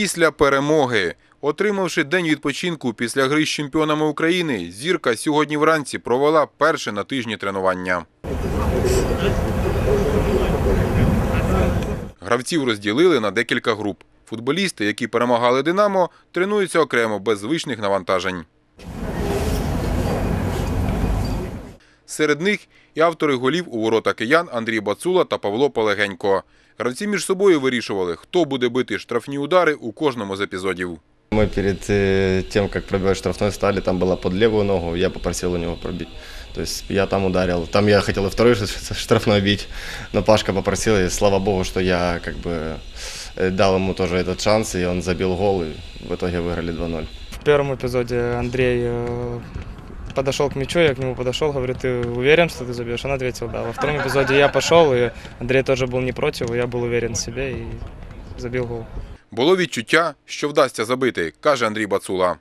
Після перемоги, отримавши день відпочинку після гри з чемпіонами України, зірка сьогодні вранці провела перше на тижні тренування. Гравців розділили на декілька груп. Футболісти, які перемагали Динамо, тренуються окремо без звичних навантажень. Серед них і автори голів у ворота киян Андрій Бацула та Павло Полегенько. Гравці між собою вирішували, хто буде бити штрафні удари у кожному з епізодів. Мы перед э, тем, как пробивать штрафной стали, там была под левую ногу, я попросил у него пробить. То есть я там ударил. Там я хотел и второй ш- штрафной бить, но Пашка попросил, и слава богу, что я как бы э, дал ему тоже этот шанс, и он забил гол, и в итоге выиграли 2-0. В первом эпизоде Андрей э, подошел к мячу, я к нему подошел, говорю, ты уверен, что ты забьешь? Он ответил, да. Во втором эпизоде я пошел, и Андрей тоже был не против, и я был уверен в себе и забил гол. Було відчуття, що вдасться забити, каже Андрій Бацула.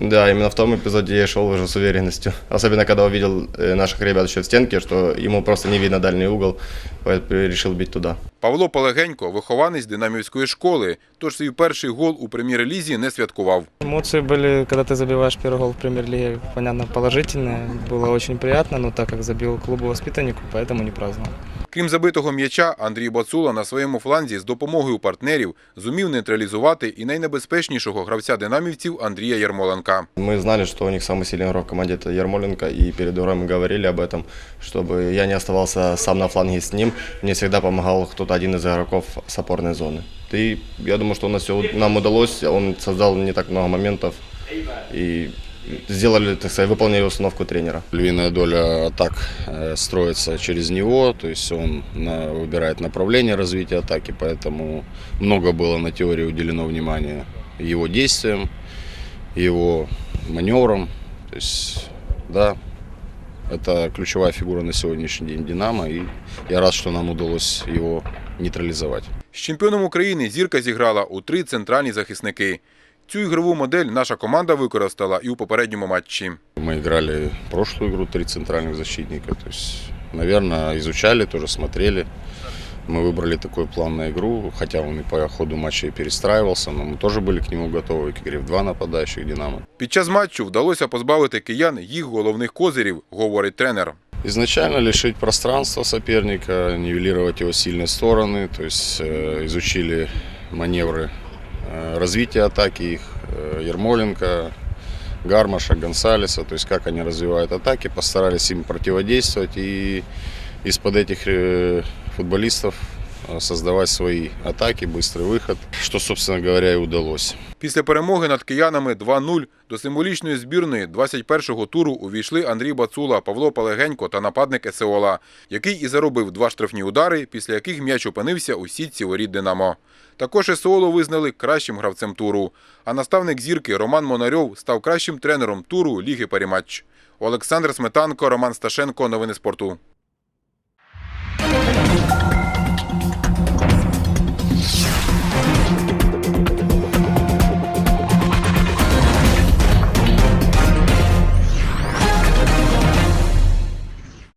Да, именно в том эпизоде я шел уже с уверенностью. Особенно, когда увидел э, наших ребят еще в стенке, что ему просто не видно дальний угол, поэтому решил бить туда. Павло Полегенько – вихованець динамівської школи, тож свій перший гол у прем'єр-лізі не святкував. Эмоции были, когда ты забиваешь первый гол в премьер-лиге, понятно, положительные. Было очень приятно, но так как забил клубу воспитаннику, поэтому не праздновал. Крім забитого м'яча, Андрій Бацула на своєму фланзі з допомогою партнерів зумів нейтралізувати і найнебезпечнішого гравця динамівців Андрія Ярмоленка. Мы знали, что у них самый сильный игрок в команде это Ермоленко, и перед игрой мы говорили об этом, чтобы я не оставался сам на фланге с ним, мне всегда помогал кто-то один из игроков с опорной зоны. И я думаю, что у нас все нам удалось, он создал не так много моментов, и сделали, так сказать, выполнили установку тренера. Львиная доля атак э, строится через него, то есть он на- выбирает направление развития атаки, поэтому много было на теории уделено внимания его действиям, его маневрам. То есть, да, это ключевая фигура на сегодняшний день «Динамо», и я рад, что нам удалось его нейтрализовать. З чемпіоном України зірка зіграла у три центральні захисники. Цю ігрову модель наша команда використала і у попередньому матчі. Мы играли прошлую игру три центральных защитника. То есть, наверное, изучали, тоже смотрели. Мы выбрали такой план на игру, хотя он и по ходу матча и перестраивался, но мы тоже были к нему готовы, к игре в два нападающих «Динамо». Під час матчу вдалося позбавити киян їх головних козирів, говорить тренер. Изначально лишить пространства соперника, нивелировать его сильные стороны, то есть э, изучили маневры э, развития атаки их, э, Ермоленко, Гармаша, Гонсалеса, то есть как они развивают атаки, постарались им противодействовать и из-под этих э, футболистов э, создавать свои атаки, быстрый выход, что, собственно говоря, и удалось. Після перемоги над киянами 2-0 до символічної збірної 21-го туру увійшли Андрій Бацула, Павло Палегенько та нападник Есеола, який і заробив два штрафні удари, після яких м'яч опинився у сітці воріт Динамо. Також Есеолу визнали кращим гравцем туру. А наставник зірки Роман Монарьов став кращим тренером туру Ліги Паріматч. Олександр Сметанко, Роман Сташенко. Новини спорту.